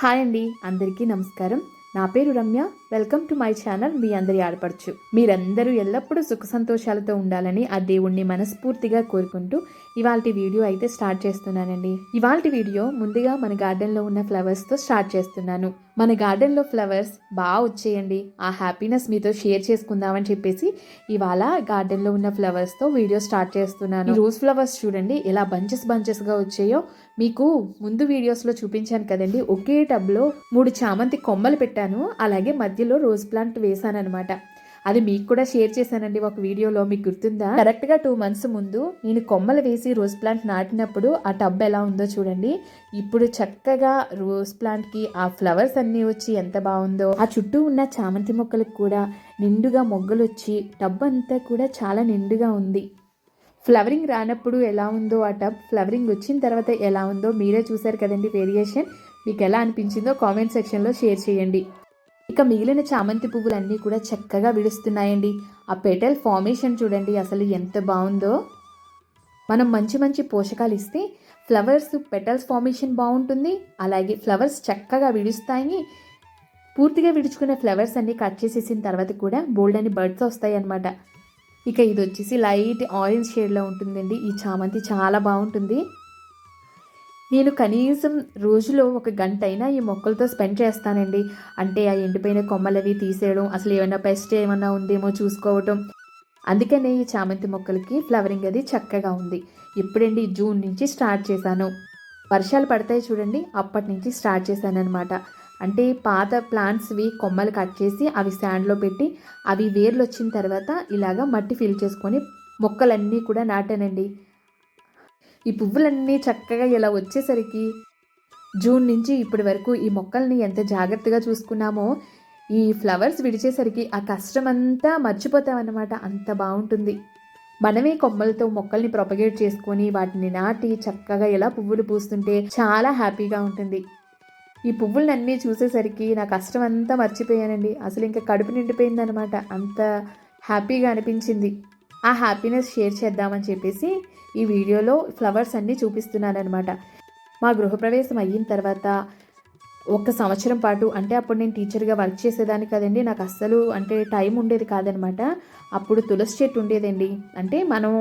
Hi అండి అందరికీ నమస్కారం. నా పేరు Ramya. Welcome to my channel మీ అందరి ఆడపడుచు. మీరందరూ ఎల్లప్పుడూ సుఖ సంతోషాలతో ఉండాలని ఆ దేవుణ్ణి మనస్ఫూర్తిగా కోరుకుంటూ ఇవాళ వీడియో అయితే స్టార్ట్ చేస్తున్నానండి. ఇవాళ వీడియో ముందుగా మన గార్డెన్లో ఉన్న ఫ్లవర్స్తో స్టార్ట్ చేస్తున్నాను. మన గార్డెన్లో ఫ్లవర్స్ బాగా వచ్చేయండి. ఆ హ్యాపీనెస్ మీతో షేర్ చేసుకుందామని చెప్పేసి ఇవాళ గార్డెన్లో ఉన్న ఫ్లవర్స్తో వీడియో స్టార్ట్ చేస్తున్నాను. రోజ్ ఫ్లవర్స్ చూడండి ఎలా బంచెస్ బంచెస్గా వచ్చాయో మీకు ముందు వీడియోస్లో చూపించాను కదండి. ఒకే టబ్లో మూడు చామంతి కొమ్మలు పెట్టాను. అలాగే మధ్యలో రోజ్ ప్లాంట్ వేసాను అనమాట అది మీకు కూడా షేర్ చేశానండి ఒక వీడియోలో మీకు గుర్తుందా? కరెక్ట్గా టూ మంత్స్ ముందు నేను కొమ్మలు వేసి రోజ్ ప్లాంట్ నాటినప్పుడు ఆ టబ్ ఎలా ఉందో చూడండి. ఇప్పుడు చక్కగా రోజ్ ప్లాంట్కి ఆ ఫ్లవర్స్ అన్నీ వచ్చి ఎంత బాగుందో. ఆ చుట్టూ ఉన్న చామంతి మొక్కలకు కూడా నిండుగా మొగ్గలు వచ్చి టబ్ అంతా కూడా చాలా నిండుగా ఉంది. ఫ్లవరింగ్ రానప్పుడు ఎలా ఉందో ఆ టబ్ ఫ్లవరింగ్ వచ్చిన తర్వాత ఎలా ఉందో మీరే చూసారు కదండి వేరియేషన్ మీకు ఎలా అనిపించిందో కామెంట్ సెక్షన్లో షేర్ చేయండి. ఇక మిగిలిన చామంతి పువ్వులన్నీ కూడా చక్కగా విడుస్తున్నాయండి. ఆ పెటల్ ఫార్మేషన్ చూడండి అసలు ఎంత బాగుందో. మనం మంచి మంచి పోషకాలు ఇస్తే ఫ్లవర్స్ పెటల్స్ ఫార్మేషన్ బాగుంటుంది. అలాగే ఫ్లవర్స్ చక్కగా విడుస్తాయి. పూర్తిగా విడుచుకున్న ఫ్లవర్స్ అన్ని కట్ చేసేసిన తర్వాత కూడా బోల్డ్ అని బర్డ్స్ వస్తాయి అన్నమాట. ఇక ఇది వచ్చేసి లైట్ ఆరెంజ్ షేడ్లో ఉంటుందండి. ఈ చామంతి చాలా బాగుంటుంది. నేను కనీసం రోజులో ఒక గంట అయినా ఈ మొక్కలతో స్పెండ్ చేస్తానండి. అంటే ఆ ఎండిపోయిన కొమ్మలవి తీసేయడం అసలు ఏమైనా పెస్ట్ ఏమైనా ఉందేమో చూసుకోవటం. అందుకనే ఈ చామంతి మొక్కలకి ఫ్లవరింగ్ అది చక్కగా ఉంది. ఇప్పుడండి జూన్ నుంచి స్టార్ట్ చేశాను. వర్షాలు పడతాయి చూడండి అప్పటి నుంచి స్టార్ట్ చేశాను అనమాట అంటే పాత ప్లాంట్స్వి కొమ్మలు కట్ చేసి అవి స్టాండ్లో పెట్టి అవి వేర్లు వచ్చిన తర్వాత ఇలాగా మట్టి ఫిల్ చేసుకొని మొక్కలన్నీ కూడా నాటానండి. ఈ పువ్వులన్నీ చక్కగా ఇలా వచ్చేసరికి జూన్ నుంచి ఇప్పటి వరకు ఈ మొక్కల్ని ఎంత జాగ్రత్తగా చూసుకున్నామో ఈ ఫ్లవర్స్ విడిచేసరికి ఆ కష్టమంతా మర్చిపోతామన్నమాట. అంత బాగుంటుంది. మనమే కొమ్మలతో మొక్కల్ని ప్రొపగేట్ చేసుకొని వాటిని నాటి చక్కగా ఎలా పువ్వులు పూస్తుంటే చాలా హ్యాపీగా ఉంటుంది. ఈ పువ్వులన్నీ చూసేసరికి నా కష్టం అంతా మర్చిపోయానండి. అసలు ఇంకా కడుపు నిండిపోయిందనమాట అంత హ్యాపీగా అనిపించింది. ఆ హ్యాపీనెస్ షేర్ చేద్దామని చెప్పేసి ఈ వీడియోలో ఫ్లవర్స్ అన్నీ చూపిస్తున్నాను అనమాట మా గృహప్రవేశం అయిన తర్వాత ఒక సంవత్సరం పాటు అంటే అప్పుడు నేను టీచర్గా వర్క్ చేసేదాన్ని కదండి. నాకు అస్సలు అంటే టైం ఉండేది కాదనమాట అప్పుడు తులసి చెట్టు ఉండేదండి. అంటే మనం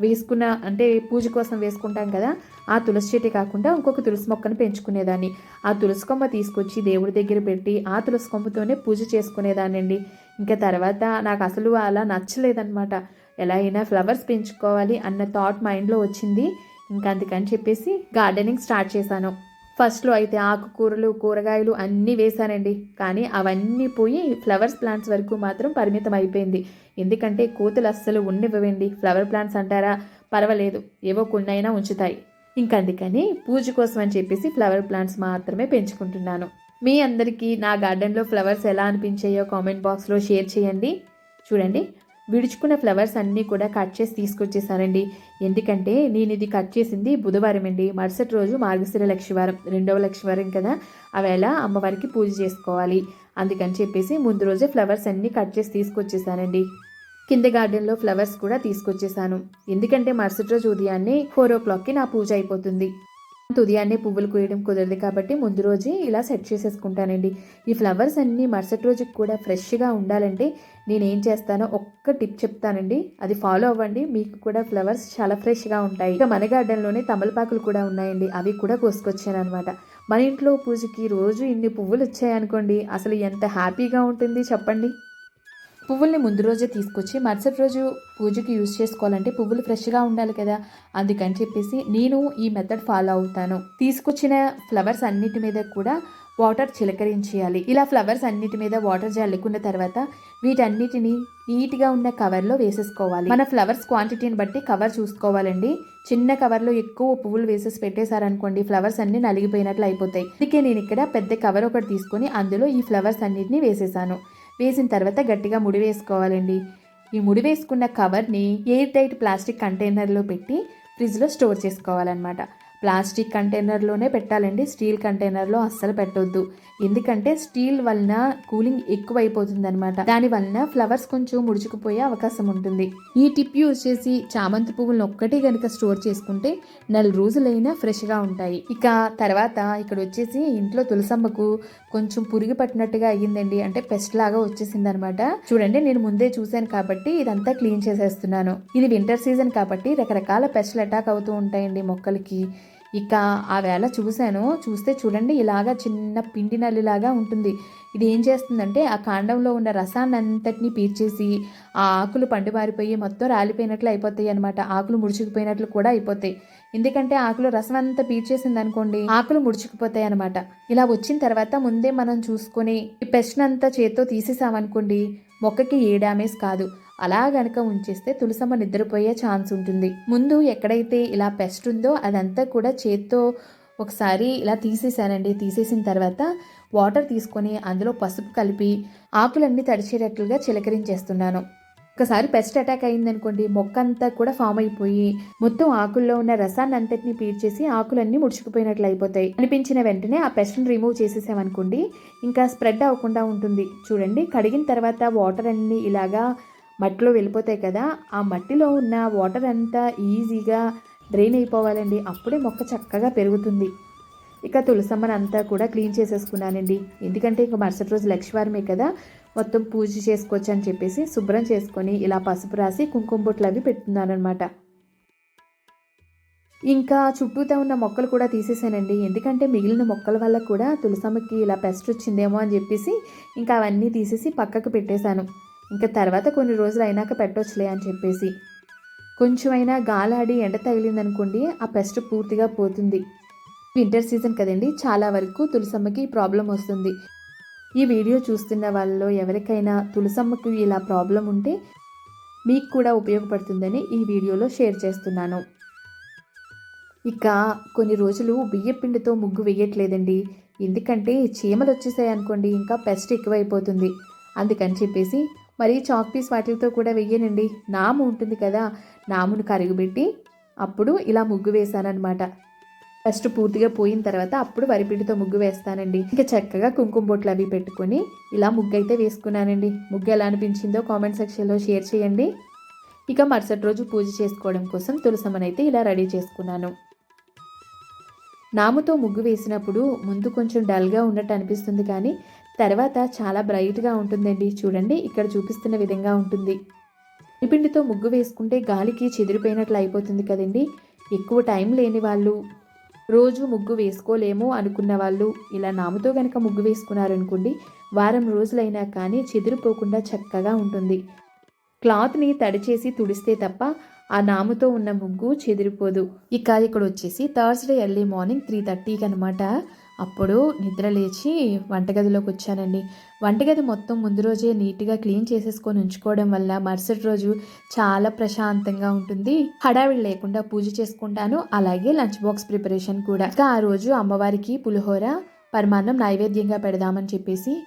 వేసుకున్న అంటే పూజ కోసం వేసుకుంటాం కదా ఆ తులసి చెట్టు కాకుండా ఇంకొక తులసి మొక్కను పెంచుకునేదాన్ని. ఆ తులసి కొమ్మ తీసుకొచ్చి దేవుడి దగ్గర పెట్టి ఆ తులసి కొమ్మతోనే పూజ చేసుకునేదాన్ని అండి ఇంకా తర్వాత నాకు అసలు అలా నచ్చలేదన్నమాట. ఎలా అయినా ఫ్లవర్స్ పెంచుకోవాలి అన్న థాట్ మైండ్లో వచ్చింది. ఇంకా అందుకని చెప్పేసి గార్డెనింగ్ స్టార్ట్ చేశాను. ఫస్ట్లో అయితే ఆకుకూరలు కూరగాయలు అన్నీ వేశానండి. కానీ అవన్నీ పోయి ఫ్లవర్స్ ప్లాంట్స్ వరకు మాత్రం పరిమితం అయిపోయింది. ఎందుకంటే కోతులు అస్సలు ఉండివ్వండి ఫ్లవర్ ప్లాంట్స్ అంటారా? పర్వాలేదు. ఏవో కొన్నైనా ఉంచుతాయి. ఇంకా అందుకని పూజ కోసం అని చెప్పేసి ఫ్లవర్ ప్లాంట్స్ మాత్రమే పెంచుకుంటున్నాను. మీ అందరికీ నా గార్డెన్లో ఫ్లవర్స్ ఎలా అనిపించాయో కామెంట్ బాక్స్లో షేర్ చేయండి. చూడండి. విడుచుకున్న ఫ్లవర్స్ అన్నీ కూడా కట్ చేసి తీసుకొచ్చేసానండి. ఎందుకంటే నేను ఇది కట్ చేసింది బుధవారం అండి. మరుసటి రోజు మార్గశిర లక్షవారం రెండవ లక్షవారం కదా. అవేళ అమ్మవారికి పూజ చేసుకోవాలి. అందుకని చెప్పేసి ముందు రోజే ఫ్లవర్స్ అన్నీ కట్ చేసి తీసుకొచ్చేసానండి. కింద గార్డెన్లో ఫ్లవర్స్ కూడా తీసుకొచ్చేసాను. ఎందుకంటే మరుసటి రోజు ఉదయాన్నే ఫోర్ ఓ క్లాక్కి నా పూజ అయిపోతుంది. ఉదయాన్నే పువ్వులు కోయడం కుదరదు కాబట్టి ముందు రోజే ఇలా సెట్ చేసేసుకుంటానండి. ఈ ఫ్లవర్స్ అన్నీ మరుసటి రోజుకి కూడా ఫ్రెష్గా ఉండాలంటే నేను ఏం చేస్తానో ఒక్క టిప్ చెప్తానండి. అది ఫాలో అవ్వండి. మీకు కూడా ఫ్లవర్స్ చాలా ఫ్రెష్గా ఉంటాయి. ఇక మన గార్డెన్లోనే తమలపాకులు కూడా ఉన్నాయండి. అవి కూడా కోసుకొచ్చాను అనమాట మన ఇంట్లో పూజకి రోజు ఇన్ని పువ్వులు వచ్చాయనుకోండి. అసలు ఎంత హ్యాపీగా ఉంటుంది చెప్పండి? పువ్వుల్ని ముందు రోజే తీసుకొచ్చి మరుసటి రోజు పూజకి యూజ్ చేసుకోవాలంటే పువ్వులు ఫ్రెష్గా ఉండాలి కదా. అందుకని చెప్పేసి నేను ఈ మెథడ్ ఫాలో అవుతాను. తీసుకొచ్చిన ఫ్లవర్స్ అన్నిటి మీద కూడా వాటర్ చిలకరించేయాలి. ఇలా ఫ్లవర్స్ అన్నిటి మీద వాటర్ జల్లుకున్న తర్వాత వీటన్నిటిని నీట్గా ఉన్న కవర్లో వేసేసుకోవాలి. మన ఫ్లవర్స్ క్వాంటిటీని బట్టి కవర్ చూసుకోవాలండి. చిన్న కవర్లో ఎక్కువ పువ్వులు వేసేసి పెట్టేశారనుకోండి ఫ్లవర్స్ అన్ని నలిగిపోయినట్లు అయిపోతాయి. అందుకే నేను ఇక్కడ పెద్ద కవర్ ఒకటి తీసుకొని అందులో ఈ ఫ్లవర్స్ అన్నిటిని వేసేసాను. వేసిన తర్వాత గట్టిగా ముడి వేసుకోవాలండి. ఈ ముడి వేసుకున్న కవర్ని ఎయిర్ టైట్ ప్లాస్టిక్ కంటైనర్లో పెట్టి ఫ్రిడ్జ్లో స్టోర్ చేసుకోవాలన్నమాట. ప్లాస్టిక్ కంటైనర్లోనే పెట్టాలండి. స్టీల్ కంటైనర్లో అస్సలు పెట్టొద్దు. ఎందుకంటే స్టీల్ వలన కూలింగ్ ఎక్కువ అయిపోతుంది అనమాట దాని వలన ఫ్లవర్స్ కొంచెం ముడుచుకుపోయే అవకాశం ఉంటుంది. ఈ టిప్ యూజ్ చేసి చామంతి పువ్వులను ఒక్కటే కనుక స్టోర్ చేసుకుంటే నెల రోజులైనా ఫ్రెష్గా ఉంటాయి. ఇక తర్వాత ఇక్కడ వచ్చేసి ఇంట్లో తులసమ్మకు కొంచెం పురుగు పట్టినట్టుగా అయ్యిందండి. అంటే పెస్ట్ లాగా వచ్చేసింది అనమాట చూడండి నేను ముందే చూశాను కాబట్టి ఇదంతా క్లీన్ చేసేస్తున్నాను. ఇది వింటర్ సీజన్ కాబట్టి రకరకాల పెస్ట్లు అటాక్ అవుతూ ఉంటాయండి మొక్కలకి. ఇక ఆ వేళ చూశాను. చూస్తే చూడండి ఇలాగా చిన్న పిండి నల్లిలాగా ఉంటుంది. ఇది ఏం చేస్తుందంటే ఆ కాండంలో ఉన్న రసాన్ని అంతటిని పీర్చేసి ఆ ఆకులు పండుబారిపోయి మొత్తం రాలిపోయినట్లు అయిపోతాయి అనమాట ఆకులు ముడుచుకుపోయినట్లు కూడా అయిపోతాయి. ఎందుకంటే ఆకులు రసం అంతా పీల్చేసింది అనుకోండి ఆకులు ముడుచుకుపోతాయి అనమాట ఇలా వచ్చిన తర్వాత ముందే మనం చూసుకొని ఈ పెస్ట్ అంతా చేత్తో తీసేసామనుకోండి మొక్కకి ఏ డ్యామేజ్ కాదు. అలా గనక ఉంచేస్తే తులసమ్మ నిద్రపోయే ఛాన్స్ ఉంటుంది. ముందు ఎక్కడైతే ఇలా పెస్ట్ ఉందో అదంతా కూడా చేత్తో ఒకసారి ఇలా తీసేసానండి తీసేసిన తర్వాత వాటర్ తీసుకొని అందులో పసుపు కలిపి ఆకులన్నీ తడిచేటట్లుగా చిలకరించేస్తున్నాను. ఒకసారి పెస్ట్ అటాక్ అయిందనుకోండి మొక్క అంతా కూడా ఫామ్ అయిపోయి మొత్తం ఆకుల్లో ఉన్న రసాన్ని అంతటిని పీడ్చేసి ఆకులన్నీ ముడుచుకుపోయినట్లు అయిపోతాయి. అనిపించిన వెంటనే ఆ పెస్ట్ని రిమూవ్ చేసేసామనుకోండి ఇంకా స్ప్రెడ్ అవ్వకుండా ఉంటుంది. చూడండి కడిగిన తర్వాత వాటర్ అన్ని ఇలాగా మట్టిలో వెళ్ళిపోతాయి కదా ఆ మట్టిలో ఉన్న వాటర్ అంతా ఈజీగా డ్రైన్ అయిపోవాలండి. అప్పుడే మొక్క చక్కగా పెరుగుతుంది. ఇక తులసమ్మని అంతా కూడా క్లీన్ చేసేసుకున్నానండి. ఎందుకంటే ఇంకా మరుసటి రోజు లక్ష్మీవారమే కదా మొత్తం పూజ చేసుకోవచ్చు అని చెప్పేసి శుభ్రం చేసుకొని ఇలా పసుపు రాసి కుంకుమ బొట్లు అవి పెట్టున్నానమాట అనమాట ఇంకా చుట్టూతా ఉన్న మొక్కలు కూడా తీసేసానండి. ఎందుకంటే మిగిలిన మొక్కల వల్ల కూడా తులసమ్మకి ఇలా పెస్ట్ వచ్చిందేమో అని చెప్పేసి ఇంకా అవన్నీ తీసేసి పక్కకు పెట్టేశాను. ఇంకా తర్వాత కొన్ని రోజులు అయినాక పెట్టొచ్చులే అని చెప్పేసి. కొంచెమైనా గాలాడి ఎండ తగిలిందనుకోండి ఆ పెస్ట్ పూర్తిగా పోతుంది. వింటర్ సీజన్ కదండి చాలా వరకు తులసమ్మకి ప్రాబ్లం వస్తుంది. ఈ వీడియో చూస్తున్న వాళ్ళలో ఎవరికైనా తులసమ్మకు ఇలా ప్రాబ్లం ఉంటే మీకు కూడా ఉపయోగపడుతుందని ఈ వీడియోలో షేర్ చేస్తున్నాను. ఇక కొన్ని రోజులు బియ్యపిండితో ముగ్గు వేయట్లేదండి. ఎందుకంటే చీమలు వచ్చేసాయి అనుకోండి ఇంకా పెస్ట్ ఎక్కువైపోతుంది. అందుకని చెప్పేసి మరి చాక్ పీస్ వాటితో కూడా వెయ్యనండి. నాము ఉంటుంది కదా నామును కరిగిపెట్టి అప్పుడు ఇలా ముగ్గు వేశానన్నమాట. ఫస్ట్ పూర్తిగా పోయిన తర్వాత అప్పుడు వరిపిండితో ముగ్గు వేస్తానండి. ఇంకా చక్కగా కుంకుమ బొట్లు అవి పెట్టుకొని ఇలా ముగ్గు అయితే వేసుకున్నానండి. ముగ్గు ఎలా అనిపించిందో కామెంట్ సెక్షన్లో షేర్ చేయండి. ఇక మరుసటి రోజు పూజ చేసుకోవడం కోసం తులసమ్మనైతే ఇలా రెడీ చేసుకున్నాను. నాముతో ముగ్గు వేసినప్పుడు ముందు కొంచెం డల్గా ఉన్నట్టు అనిపిస్తుంది కానీ తర్వాత చాలా బ్రైట్గా ఉంటుందండి. చూడండి ఇక్కడ చూపిస్తున్న విధంగా ఉంటుంది. పిండితో ముగ్గు వేసుకుంటే గాలికి చెదిరిపోయినట్లు అయిపోతుంది కదండి. ఎక్కువ టైం లేని వాళ్ళు రోజు ముగ్గు వేసుకోలేము అనుకున్న వాళ్ళు ఇలా నాముతో కనుక ముగ్గు వేసుకున్నారనుకోండి వారం రోజులైనా కానీ చెదిరిపోకుండా చక్కగా ఉంటుంది. క్లాత్ని తడిచేసి తుడిస్తే తప్ప ఆ నాముతో ఉన్న ముగ్గు చెదిరిపోదు. ఇక ఇక్కడ వచ్చేసి థర్స్డే ఎర్లీ మార్నింగ్ త్రీ థర్టీకి అనమాట అప్పుడు నిద్ర లేచి వంటగదిలోకి వచ్చానండి. వంటగది మొత్తం ముందు రోజే నీట్గా క్లీన్ చేసేసుకొని ఉంచుకోవడం వల్ల మరుసటి రోజు చాలా ప్రశాంతంగా ఉంటుంది. హడావిడి లేకుండా పూజ చేసుకుంటాను. అలాగే లంచ్ బాక్స్ ప్రిపరేషన్ కూడా. ఇంకా ఆ రోజు అమ్మవారికి పులిహోర పరమాన్నం నైవేద్యంగా పెడదామని చెప్పేసి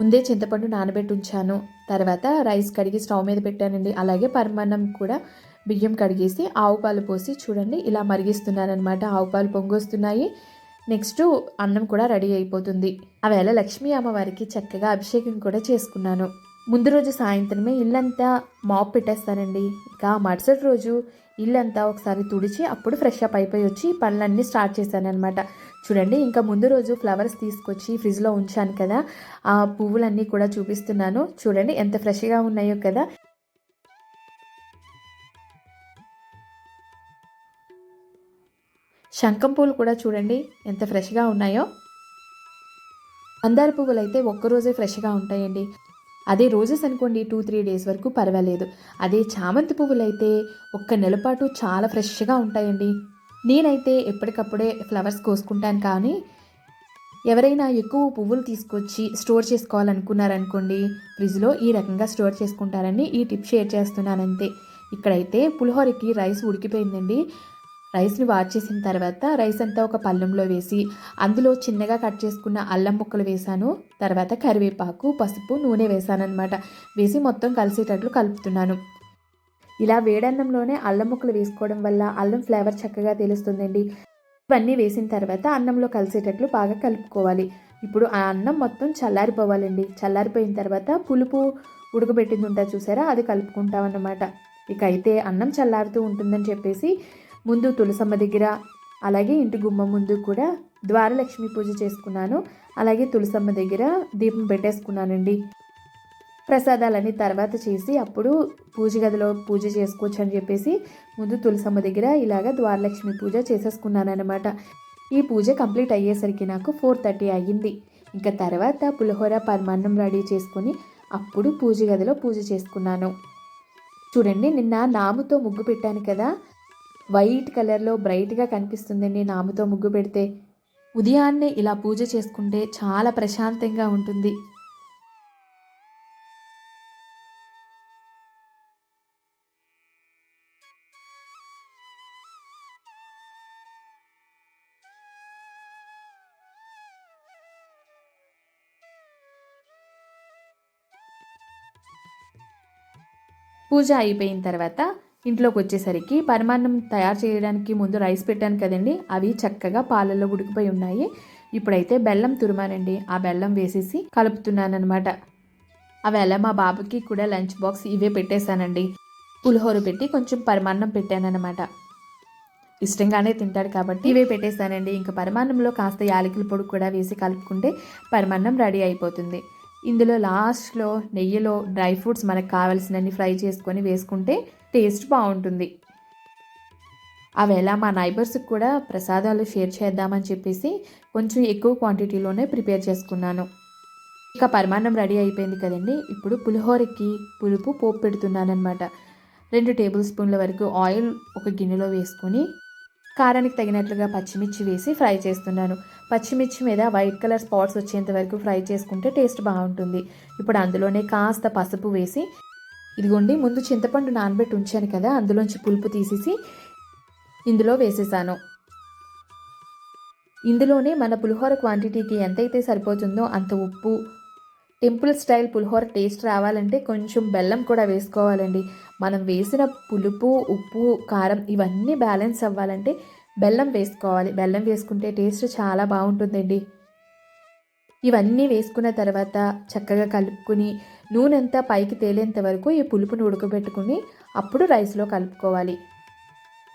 ముందే చింతపండు నానబెట్టి ఉంచాను. తర్వాత రైస్ కడిగి స్టవ్ మీద పెట్టానండి. అలాగే పరమాన్నం కూడా బియ్యం కడిగేసి ఆవు పాలు పోసి చూడండి ఇలా మరిగిస్తున్నాను అనమాట ఆవు పాలు పొంగొస్తున్నాయి. నెక్స్ట్ అన్నం కూడా రెడీ అయిపోతుంది. ఆవేళ లక్ష్మీ అమ్మవారికి చక్కగా అభిషేకం కూడా చేసుకున్నాను. ముందు రోజు సాయంత్రమే ఇల్లంతా మాప్ పెట్టేస్తానండి. ఇంకా మరుసటి రోజు ఇల్లంతా ఒకసారి తుడిచి అప్పుడు ఫ్రెష్ అప్ అయిపోయి వచ్చి పనులన్నీ స్టార్ట్ చేశాను అనమాట చూడండి ఇంకా ముందు రోజు ఫ్లవర్స్ తీసుకొచ్చి ఫ్రిడ్జ్లో ఉంచాను కదా. ఆ పువ్వులన్నీ కూడా చూపిస్తున్నాను. చూడండి ఎంత ఫ్రెష్గా ఉన్నాయో కదా. శంఖం పూలు కూడా చూడండి ఎంత ఫ్రెష్గా ఉన్నాయో. మందార పువ్వులు అయితే ఒక్కరోజే ఫ్రెష్గా ఉంటాయండి. అదే రోజెస్ అనుకోండి టూ త్రీ డేస్ వరకు పర్వాలేదు. అదే చామంతి పువ్వులు అయితే ఒక్క నెల పాటు చాలా ఫ్రెష్గా ఉంటాయండి. నేనైతే ఎప్పటికప్పుడే ఫ్లవర్స్ కోసుకుంటాను కానీ ఎవరైనా ఎక్కువ పువ్వులు తీసుకొచ్చి స్టోర్ చేసుకోవాలనుకున్నారనుకోండి ఫ్రిడ్జ్లో ఈ రకంగా స్టోర్ చేసుకుంటారని ఈ టిప్ షేర్ చేస్తున్నానంతే. ఇక్కడైతే పులిహోరకి రైస్ ఉడికిపోయిందండి. రైస్ని వార్చేసిన తర్వాత రైస్ అంతా ఒక పళ్ళెంలో వేసి అందులో చిన్నగా కట్ చేసుకున్న అల్లం ముక్కలు వేసాను. తర్వాత కరివేపాకు పసుపు నూనె వేసాను అనమాట వేసి మొత్తం కలిసేటట్లు కలుపుతున్నాను. ఇలా వేడన్నంలోనే అల్లం ముక్కలు వేసుకోవడం వల్ల అల్లం ఫ్లేవర్ చక్కగా తెలుస్తుందండి. ఇవన్నీ వేసిన తర్వాత అన్నంలో కలిసేటట్లు బాగా కలుపుకోవాలి. ఇప్పుడు ఆ అన్నం మొత్తం చల్లారిపోవాలండి. చల్లారిపోయిన తర్వాత పులుపు ఉడకబెట్టింది ఉంటుంది చూసారా? అది కలుపుకుంటాం అన్నమాట ఇక అయితే అన్నం చల్లారుతూ ఉంటుందని చెప్పేసి ముందు తులసమ్మ దగ్గర అలాగే ఇంటి గుమ్మ ముందు కూడా ద్వారలక్ష్మి పూజ చేసుకున్నాను. అలాగే తులసమ్మ దగ్గర దీపం పెట్టేసుకున్నానండి. ప్రసాదాలన్నీ తర్వాత చేసి అప్పుడు పూజ గదిలో పూజ చేసుకోవచ్చు అని చెప్పేసి ముందు తులసమ్మ దగ్గర ఇలాగ ద్వారలక్ష్మి పూజ చేసేసుకున్నానమాట అనమాట ఈ పూజ కంప్లీట్ అయ్యేసరికి నాకు ఫోర్ థర్టీ అయ్యింది. ఇంకా తర్వాత పులిహోర పరమాన్నం రెడీ చేసుకొని అప్పుడు పూజ గదిలో పూజ చేసుకున్నాను. చూడండి నిన్న నాముతో ముగ్గు పెట్టాను కదా వైట్ కలర్లో బ్రైట్గా కనిపిస్తుందండి నామతో ముగ్గు పెడితే. ఉదయాన్నే ఇలా పూజ చేసుకుంటే చాలా ప్రశాంతంగా ఉంటుంది. పూజ అయిపోయిన తర్వాత ఇంట్లోకి వచ్చేసరికి పరమాన్నం తయారు చేయడానికి ముందు రైస్ పెట్టాను కదండి. అవి చక్కగా పాలల్లో ఉడికిపోయి ఉన్నాయి. ఇప్పుడైతే బెల్లం తురుమానండి. ఆ బెల్లం వేసేసి కలుపుతున్నాను అనమాట అవేళ మా బాబుకి కూడా లంచ్ బాక్స్ ఇవే పెట్టేశానండి. పులిహోర పెట్టి కొంచెం పరమాన్నం పెట్టానన్నమాట. ఇష్టంగానే తింటాడు కాబట్టి ఇవే పెట్టేశానండి. ఇంకా పరమాన్నంలో కాస్త యాలకుల పొడి కూడా వేసి కలుపుకుంటే పరమాన్నం రెడీ అయిపోతుంది. ఇందులో లాస్ట్లో నెయ్యిలో డ్రై ఫ్రూట్స్ మనకు కావలసినన్ని ఫ్రై చేసుకొని వేసుకుంటే టేస్ట్ బాగుంటుంది. అవేళ మా నైబర్స్కి కూడా ప్రసాదాలు షేర్ చేద్దామని చెప్పేసి కొంచెం ఎక్కువ క్వాంటిటీలోనే ప్రిపేర్ చేసుకున్నాను. ఇక పరమాన్నం రెడీ అయిపోయింది కదండి. ఇప్పుడు పులిహోరకి పులుపు పోపు పెడుతున్నానమాట రెండు టేబుల్ స్పూన్ల వరకు ఆయిల్ ఒక గిన్నెలో వేసుకొని కారానికి తగినట్లుగా పచ్చిమిర్చి వేసి ఫ్రై చేస్తున్నాను. పచ్చిమిర్చి మీద వైట్ కలర్ స్పాట్స్ వచ్చేంత వరకు ఫ్రై చేసుకుంటే టేస్ట్ బాగుంటుంది. ఇప్పుడు అందులోనే కాస్త పసుపు వేసి ఇదిగోండి ముందు చింతపండు నానబెట్టి ఉంచాను కదా అందులోంచి పులుపు తీసేసి ఇందులో వేసేసాను. ఇందులోనే మన పులిహోర క్వాంటిటీకి ఎంతైతే సరిపోతుందో అంత ఉప్పు టెంపుల్ స్టైల్ పులిహోర టేస్ట్ రావాలంటే కొంచెం బెల్లం కూడా వేసుకోవాలండి. మనం వేసిన పులుపు ఉప్పు కారం ఇవన్నీ బ్యాలెన్స్ అవ్వాలంటే బెల్లం వేసుకోవాలి. బెల్లం వేసుకుంటే టేస్ట్ చాలా బాగుంటుందండి. ఇవన్నీ వేసుకున్న తర్వాత చక్కగా కలుపుకుని నూనె అంతా పైకి తేలేంత వరకు ఈ పులుపుని ఉడకబెట్టుకుని అప్పుడు రైస్లో కలుపుకోవాలి.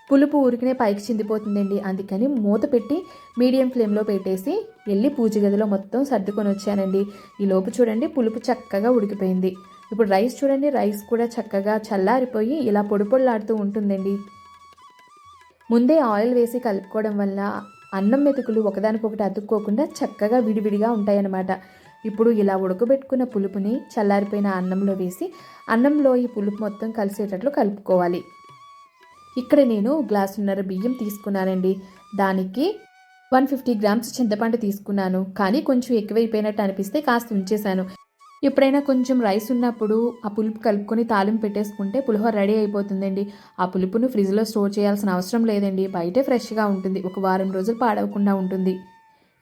పులుపు ఉరికినే పైకి చిందిపోతుందండి. అందుకని మూత పెట్టి మీడియం ఫ్లేమ్లో పెట్టేసి వెళ్ళి పూజ గదిలో మొత్తం సర్దుకొని వచ్చానండి. ఈ లోపు చూడండి పులుపు చక్కగా ఉడికిపోయింది. ఇప్పుడు రైస్ చూడండి రైస్ కూడా చక్కగా చల్లారిపోయి ఇలా పొడి పొడిలాడుతూ ఉంటుందండి. ముందే ఆయిల్ వేసి కలుపుకోవడం వల్ల అన్నం మెతుకులు ఒకదానికొకటి అతుక్కోకుండా చక్కగా విడివిడిగా ఉంటాయన్నమాట. ఇప్పుడు ఇలా ఉడకబెట్టుకున్న పులుపుని చల్లారిపోయిన అన్నంలో వేసి అన్నంలో ఈ పులుపు మొత్తం కలిసేటట్లు కలుపుకోవాలి. ఇక్కడ నేను గ్లాసున్నర బియ్యం తీసుకున్నానండి. దానికి వన్ ఫిఫ్టీ గ్రామ్స్ చింతపండు తీసుకున్నాను. కానీ కొంచెం ఎక్కువైపోయినట్టు అనిపిస్తే కాస్త ఉంచేశాను. ఎప్పుడైనా కొంచెం రైస్ ఉన్నప్పుడు ఆ పులుపు కలుపుకొని తాలింపు పెట్టేసుకుంటే పులిహోర రెడీ అయిపోతుందండి. ఆ పులుపును ఫ్రిడ్జ్లో స్టోర్ చేయాల్సిన అవసరం లేదండి. బయటే ఫ్రెష్గా ఉంటుంది. ఒక వారం రోజులు పాడవకుండా ఉంటుంది.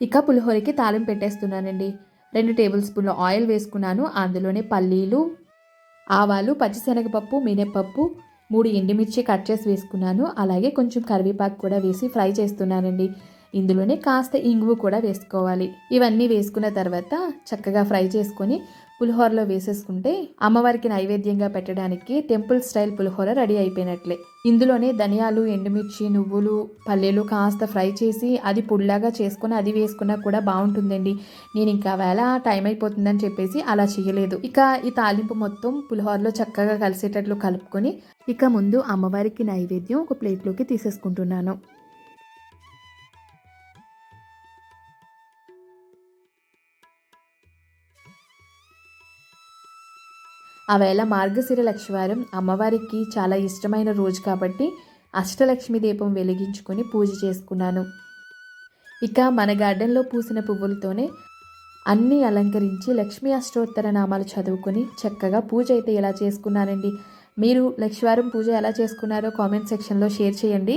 ఇక పులిహోరకి తాలింపు పెట్టేస్తున్నానండి. రెండు టేబుల్ స్పూన్ల ఆయిల్ వేసుకున్నాను. అందులోనే పల్లీలు ఆవాలు పచ్చిశనగపప్పు మినప్పప్పు మూడు ఎండుమిర్చి కట్ చేసి వేసుకున్నాను. అలాగే కొంచెం కరివేపాకు కూడా వేసి ఫ్రై చేస్తున్నానండి. ఇందులోనే కాస్త ఇంగువ కూడా వేసుకోవాలి. ఇవన్నీ వేసుకున్న తర్వాత చక్కగా ఫ్రై చేసుకొని పులిహోరలో వేసేసుకుంటే అమ్మవారికి నైవేద్యంగా పెట్టడానికి టెంపుల్ స్టైల్ పులిహోర రెడీ అయిపోయినట్లే. ఇందులోనే ధనియాలు ఎండుమిర్చి నువ్వులు పల్లీలు కాస్త ఫ్రై చేసి అది పుల్లాగా చేసుకుని అది వేసుకున్నా కూడా బాగుంటుందండి. నేను ఇంకా వేళ టైం అయిపోతుందని చెప్పేసి అలా చేయలేదు. ఇక ఈ తాలింపు మొత్తం పులిహోరలో చక్కగా కలిసేటట్లు కలుపుకొని ఇక ముందు అమ్మవారికి నైవేద్యం ఒక ప్లేట్లోకి తీసేసుకుంటున్నాను. ఆవేళ మార్గశిర లక్ష్మివారం అమ్మవారికి చాలా ఇష్టమైన రోజు కాబట్టి అష్టలక్ష్మి దీపం వెలిగించుకొని పూజ చేసుకున్నాను. ఇక మన గార్డెన్లో పూసిన పువ్వులతోనే అన్నీ అలంకరించి లక్ష్మీ అష్టోత్తర నామాలు చదువుకొని చక్కగా పూజ అయితే ఎలా చేసుకున్నానండి? మీరు లక్ష్మీవారం పూజ ఎలా చేసుకున్నారో కామెంట్ సెక్షన్లో షేర్ చేయండి.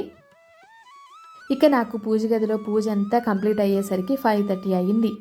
ఇక నాకు పూజ గదిలో పూజ అంతా కంప్లీట్ అయ్యేసరికి ఫైవ్ థర్టీ అయ్యింది.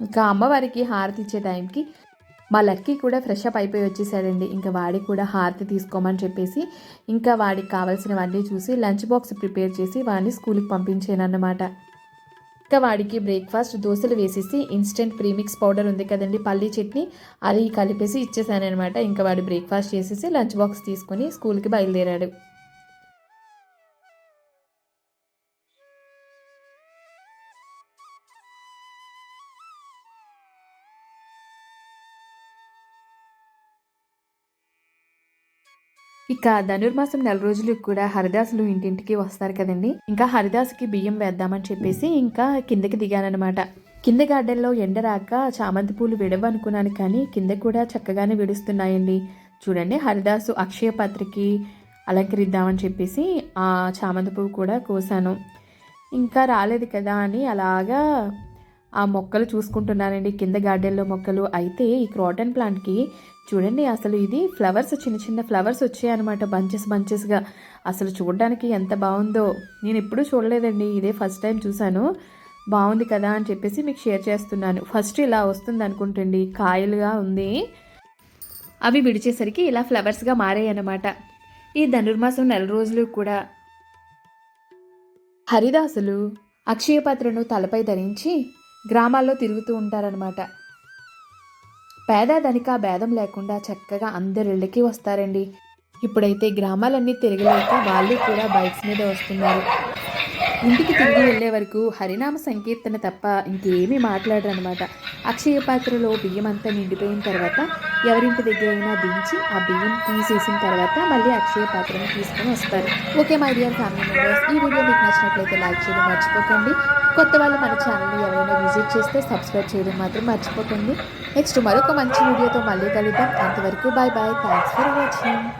ఇంకా అమ్మవారికి హారతి ఇచ్చే టైంకి మా లక్కీ కూడా ఫ్రెష్ అప్ అయిపోయి వచ్చేసాడండి. ఇంకా వాడికి కూడా హారతి తీసుకోమని చెప్పేసి ఇంకా వాడికి కావాల్సినవన్నీ చూసి లంచ్ బాక్స్ ప్రిపేర్ చేసి వాడిని స్కూల్కి పంపించాను అన్నమాట ఇంకా వాడికి బ్రేక్ఫాస్ట్ దోశలు వేసేసి ఇన్స్టెంట్ ప్రీమిక్స్ పౌడర్ ఉంది కదండి పల్లి చట్నీ అది కలిపేసి ఇచ్చేసాను అనమాట ఇంకా వాడు బ్రేక్ఫాస్ట్ చేసేసి లంచ్ బాక్స్ తీసుకొని స్కూల్కి బయలుదేరాడు. ఇక ధనుర్మాసం నెల రోజులు కూడా హరిదాసులు ఇంటింటికి వస్తారు కదండి. ఇంకా హరిదాసుకి బియ్యం వేద్దామని చెప్పేసి ఇంకా కిందకి దిగానమాట కింద గార్డెన్లో ఎండ రాక చామంతి పూలు విడవనుకున్నాను కానీ కింద కూడా చక్కగానే విడుస్తున్నాయండి. చూడండి హరిదాసు అక్షయ పాత్రకి అలంకరిద్దామని చెప్పేసి ఆ చామంతి పువ్వు కూడా కోసాను. ఇంకా రాలేదు కదా అని అలాగా ఆ మొక్కలు చూసుకుంటున్నానండి. కింద గార్డెన్లో మొక్కలు. అయితే ఈ క్రాటన్ ప్లాంట్కి చూడండి అసలు ఇది ఫ్లవర్స్ చిన్న చిన్న ఫ్లవర్స్ వచ్చాయన్నమాట. బంచెస్ బంచెస్గా. అసలు చూడడానికి ఎంత బాగుందో. నేను ఎప్పుడూ చూడలేదండి. ఇదే ఫస్ట్ టైం చూశాను. బాగుంది కదా అని చెప్పేసి మీకు షేర్ చేస్తున్నాను. ఫస్ట్ ఇలా వస్తుంది అనుకుంటండి. కాయలుగా ఉంది. అవి విడిచేసరికి ఇలా ఫ్లవర్స్గా మారాయన్నమాట. ఈ ధనుర్మాసం నెల రోజులు కూడా. హరిదాసులు అక్షయపాత్రను తలపై ధరించి గ్రామాల్లో తిరుగుతూ ఉంటారనమాట పేద ధనిక భేదం లేకుండా చక్కగా అందరిళ్ళకి వస్తారండి. ఇప్పుడైతే గ్రామాలన్నీ తిరగలేక వాళ్ళు కూడా బైక్స్ మీద వస్తున్నారు. ఇంటికి తిరిగి వెళ్ళే వరకు హరినామ సంకీర్తన తప్ప ఇంకేమీ మాట్లాడరనమాట అక్షయ పాత్రలో బియ్యం అంతా నిండిపోయిన తర్వాత ఎవరింటి దగ్గర అయినా దించి ఆ బియ్యం తీసేసిన తర్వాత మళ్ళీ అక్షయ పాత్రను తీసుకొని వస్తారు. Okay my dear family members ఈ వీడియో మీకు నచ్చినట్లయితే లైక్ చేయడం మర్చిపోకండి. కొత్త వాళ్ళు మన ఛానల్ని ఎవరైనా విజిట్ చేస్తే సబ్స్క్రైబ్ చేయడం మాత్రం మర్చిపోకండి. నెక్స్ట్ మరొక మంచి వీడియోతో మళ్ళీ కలుద్దాం. అంతవరకు bye bye thanks for watching